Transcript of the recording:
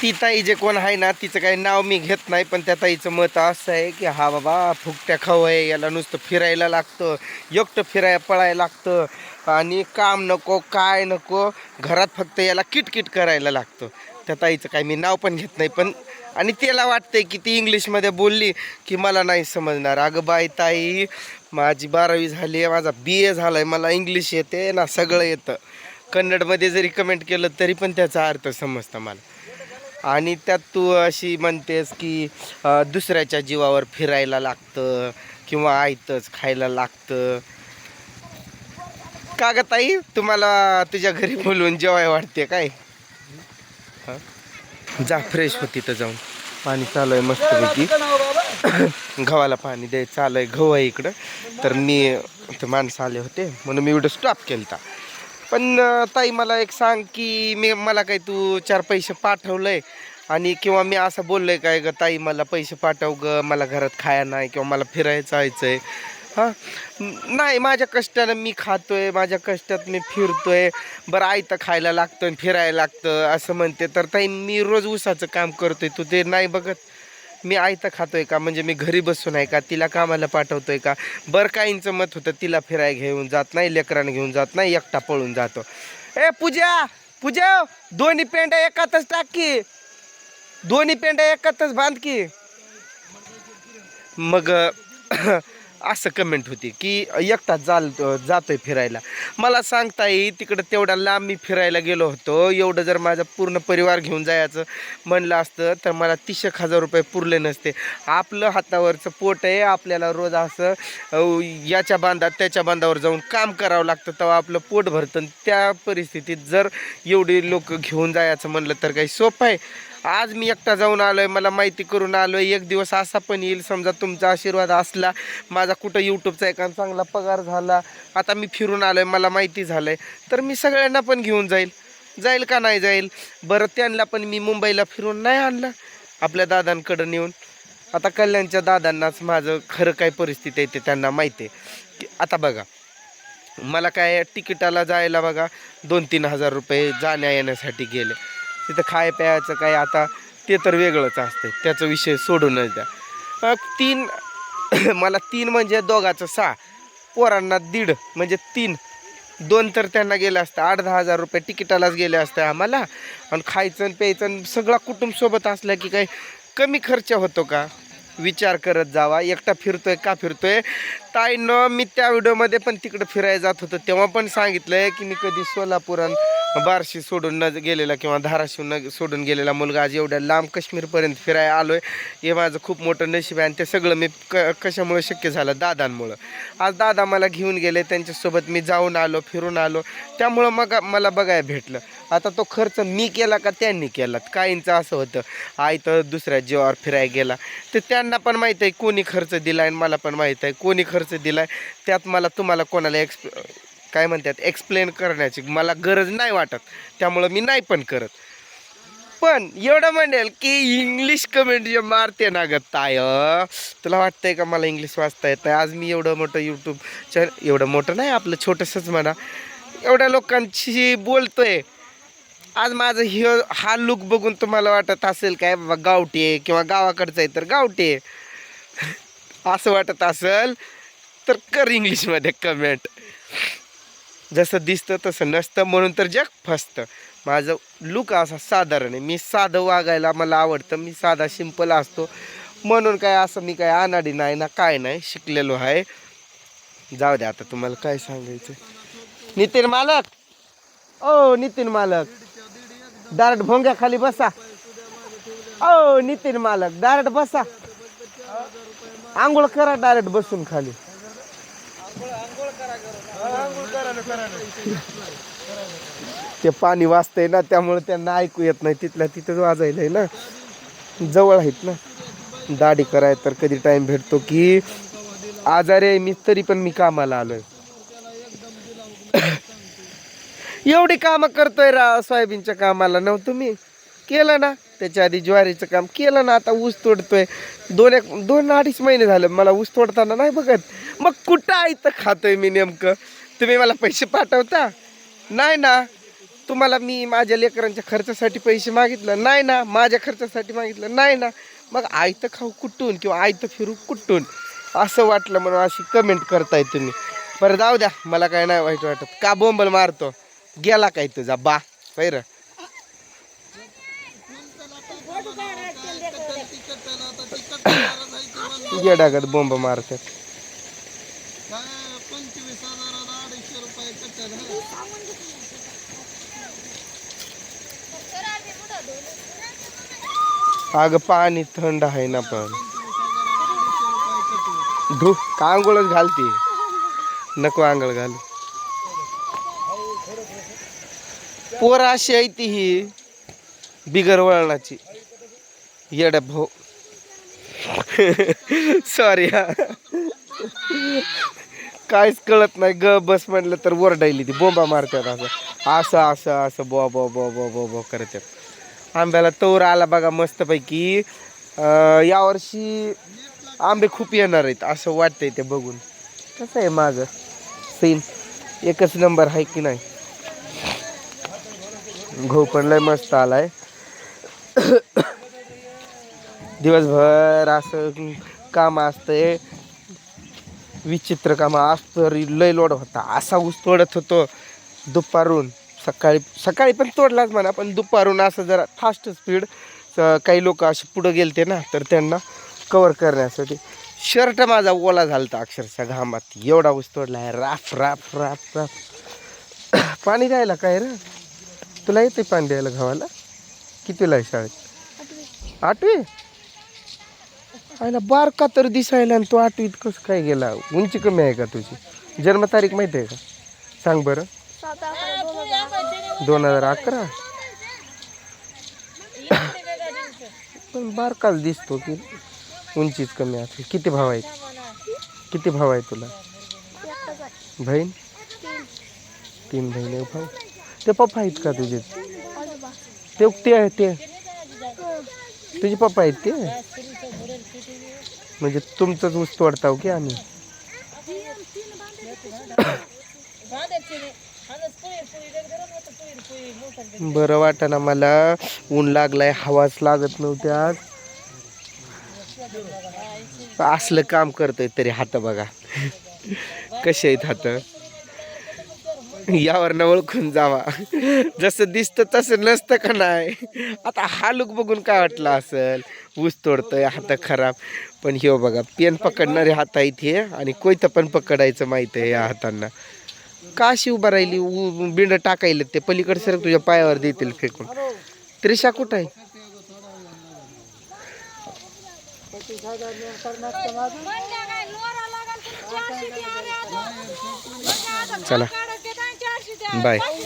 ती ताई जे कोण आहे ना तिचं काही नाव मी घेत नाही पण त्या ताईचं मत असं आहे की हा बाबा फुकट्या खाऊ आहे याला नुसतं फिरायला लागतं एकटं फिरायला पळायला लागतं आणि काम नको काय नको घरात फक्त याला किटकिट करायला लागतं. त्या ताईचं काय मी नाव पण घेत नाही पण आणि त्याला वाटतंय की ती इंग्लिशमध्ये बोलली की मला नाही समजणार. अगं बाई ताई माझी बारावी झाली आहे माझा बी ए झाला आहे मला इंग्लिश येते ना सगळं येतं. कन्नडमध्ये जरी कमेंट केलं तरी पण त्याचा अर्थ समजतं मला. आणि त्यात तू अशी म्हणतेस की दुसऱ्याच्या जीवावर फिरायला लागतं किंवा आयतच खायला लागतं. का ग ताई? तुम्हाला तुझ्या घरी बोलवून जेवाय वाटते काय? जा फ्रेश होती तर जाऊन. पाणी चालू आहे मस्तपैकी. गव्हाला पाणी द्यायचं चालू आहे गहू आहे इकडं. तर मी ते माणसं आले होते म्हणून मी व्हिडिओ स्टॉप केला पण ताई मला एक सांग की मी मला काही तू चार पैसे पाठवलंय आणि किंवा मी असं बोललंय काय ग ताई मला पैसे पाठव ग मला घरात खाया नाही किंवा मला फिरायचं जायचंय. हां? नाही माझ्या कष्टानं मी खातोय माझ्या कष्टात मी फिरतोय. बरं आयतं खायला लागतं आणि फिरायला लागतं असं म्हणते. तर ताई मी रोज उसाचं काम करतोय तू ते नाही बघत? मी आयता खातोय का? म्हणजे मी घरी बसून आहे का? तिला कामाला पाठवतोय का? बरं काहींचं मत होतं तिला फिराय घेऊन जात नाही लेकरांना घेऊन जात नाही एकटा पळून जातो. ए पूजा! पूजा! दोन्ही पेंड्या एकातच टाक की. दोन्ही पेंड्या एकातच बांध की. मग असं कमेंट होती की एकटाच जाल जातोय फिरायला. मला सांगता येईल तिकडं तेवढ्या लांब मी फिरायला गेलो होतो. एवढं जर माझा पूर्ण परिवार घेऊन जायचं म्हणलं असतं तर मला तीस हजार रुपये पुरले नसते. आपलं हातावरचं पोट आहे आपल्याला रोज असं याच्या बांधात त्याच्या बांधावर जाऊन काम करावं लागतं तेव्हा आपलं पोट भरतं. आणि त्या परिस्थितीत जर एवढी लोक घेऊन जायचं म्हणलं तर काही सोपं आहे. आज मी एकटा जाऊन आलोय मला माहिती करून आलोय. एक दिवस असा पण येईल समजा तुमचा आशीर्वाद असला माझा कुठं यूट्यूबचा एका चांगला पगार झाला आता मी फिरून आलोय मला माहिती झालंय. तर मी सगळ्यांना पण घेऊन जाईल. जाईल का नाही जाईल? बरं त्यांना पण मी मुंबईला फिरून नाही आणलं आपल्या दादांकडं नेऊन. आता कल्याणच्या दादांनाच माझं खरं काय परिस्थिती आहे ते त्यांना माहिती आहे. की आता बघा मला काय तिकिटाला जायला बघा दोन तीन हजार रुपये जाण्या येण्यासाठी गेले. तिथं खाय प्यायचं काय आता ते तर वेगळंच असतं त्याचा विषय सोडूनच द्या. तीन मला तीन म्हणजे दोघाचं सहा पोरांना दीड म्हणजे तीन. दोन तर त्यांना गेलं असतं आठ दहा हजार रुपये तिकिटालाच गेले असते आम्हाला. आणि खायचं आणि प्यायचं आणि सगळा कुटुंबसोबत असलं की काही कमी खर्च होतो का? विचार करत जावा. एकटा फिरतोय का फिरतोय? ताईनं मी त्या व्हिडिओमध्ये पण तिकडं फिरायला जात होतो. तेव्हा पण सांगितलं आहे की मी कधी सोलापूर आणि बार्शी सोडून न गेलेला किंवा धाराशिव न सोडून गेलेला मुलगा आज एवढ्या लांब काश्मीरपर्यंत फिरायला आलोय. हे माझं खूप मोठं नशीब आहे आणि ते सगळं मी क कशामुळं शक्य झालं? दादांमुळं. आज दादा मला घेऊन गेले त्यांच्यासोबत मी जाऊन आलो फिरून आलो. त्यामुळं मग मला बघायला भेटलं. आता तो खर्च मी केला का त्यांनी केला? काहींचं असं होतं आई तर दुसऱ्या जीवावर फिरायला गेला. तर त्यांना पण माहीत आहे कोणी खर्च दिला आणि मला पण माहीत आहे कोणी खर्च दिला आहे त्यात मला तुम्हाला कोणाला एक्सप काय म्हणतात एक्सप्लेन करण्याची मला गरज नाही वाटत. त्यामुळं मी नाही पण करत. पण एवढं म्हणेल की इंग्लिश कमेंट जे मारते ना ग ताय तुला वाटतंय का मला इंग्लिश वाचता येतं आज मी एवढं मोठं यूट्यूब चॅनल एवढं मोठं नाही आपलं छोटंसंच म्हणा. एवढ्या लोकांशी बोलतोय. आज माझं हे हा लुक बघून तुम्हाला वाटत असेल काय बाबा गावठी आहे किंवा गावाकडचं आहे तर गावठी आहे. असं वाटत असेल तर कर इंग्लिशमध्ये कमेंट जसं दिसतं तसं नसतं म्हणून तर जग फसतं. माझं लुक असा साधारण आहे. मी साधं वागायला मला आवडतं. मी साधा सिंपल असतो. म्हणून काय असं मी काय अनाडी नाही ना काय नाही शिकलेलो आहे. जाऊ द्या आता तुम्हाला काय सांगायचं नितीन मालक! ओ नितीन मालक! दारट भोंग्या खाली बसा. ओ नितीन मालक! दारट बसा. आंघोळ करा डायरेक्ट बसून खाली. ते पाणी वाजतंय ना त्यामुळे त्यांना ऐकू येत नाही. तिथल्या तिथंच वाजायलंय ना जवळ आहेत ना. दाढी कराय तर कधी टाइम भेटतो की आजारी आहे मी तरी पण मी कामाला आलोय. एवढी कामं करतोय रा सोयाबीनच्या कामाला. नव्हतं मी केलं ना. त्याच्या आधी ज्वारीचं काम केलं ना आता ऊस तोडतोय. दोन एक दोन अडीच महिने झाले मला ऊस तोडताना नाही बघत. मग कुठं आहे तर खातोय मी नेमकं? तुम्ही मला पैसे पाठवता? नाही ना. तुम्हाला मी माझ्या लेकरांच्या खर्चासाठी पैसे मागितलं? नाही ना. माझ्या खर्चासाठी मागितलं? नाही ना. मग आयतं खाऊ कुठून किंवा आयतं फिरू कुठून? असं वाटलं म्हणून अशी कमेंट करताय तुम्ही. बरं जाऊ द्या. मला काय नाही वाईट वाटत. का बोंबल मारतो? गेला काय तुझा बा? पैर गेडागत बोंब मारतात. पंचवीस हजाराला अडीचशे रुपये कटल हं. अगं पाणी थंड आहे ना पण. धू का आंघोळच घालते. नको आंघोळ घाल. पोर अशी आहे ती ही बिगर वळणाची. येड भाऊ. सॉरी हा. काहीच कळत नाही. ग बस म्हटलं तर ओरडायली ती बोंबा मारतात असं. असं असं असं बो बो बो बो बो बो करतात आंब्याला तोर आला बघा मस्तपैकी. यावर्षी आंबे खूप येणार आहेत असं वाटतंय ते बघून. कसं आहे माझं? सीन एकच नंबर आहे की नाही? घाऊ पण लय मस्त आलाय. दिवसभर असं काम असतंय. विचित्र कामा आज तर लय लोड होता. असा ऊस तोडत होतो दुपारून. सकाळी सकाळी पण तोडलाच म्हणा पण दुपारून असं जरा फास्ट स्पीड काही लोक असे पुढं गेलते ना तर त्यांना कवर करण्यासाठी. शर्ट माझा ओला झाला होता अक्षरशः घामात. एवढा ऊस तोडला. आहे राफ राफ राफ राफ. पाणी द्यायला काय रे? तुला येते पाणी द्यायला घावाला कितीला आहे शाळेत? आठवी? आयला बारका तर दिसायला आणि तो आठवीत कसं काय गेला? उंची कमी आहे का तुझी? जन्मतारीख माहिती आहे का? सांग बरं. दोन हजार अकरा. पण बारकाच दिसतो की उंचीच कमी आहे. किती भाव आहेत किती भाव आहे तुला? बहीण? तीन बहीण आहे भाऊ. ते पप्पा आहेत का तुझे? ते ते आहे ते. तुझे पप्पा आहेत ते? म्हणजे तुमचंच ऊस तोडताव हो की आम्ही? बरं वाटाना मला. ऊन लागलाय हवाच लागत नव्हत्या आज असलं काम करतोय तरी हात बघा. कसे आहेत हात? यावरनं ओळखून जावा. जसं दिसतं तसं नसतं का नाही? आता हा लुक बघून काय वाटलं असेल? ऊस तोडतोय हात खराब. पण हे बघा पेन पकडणारे हात आहेत हे आणि कोयतं पण पकडायचं माहीत आहे या हातांना. का अशी उभा राहिली? उ- बिंड टाकायला ते. पलीकडे सर तुझ्या पायावर देतील फेकून. त्रिशा कुठं आहे? चला. Bye.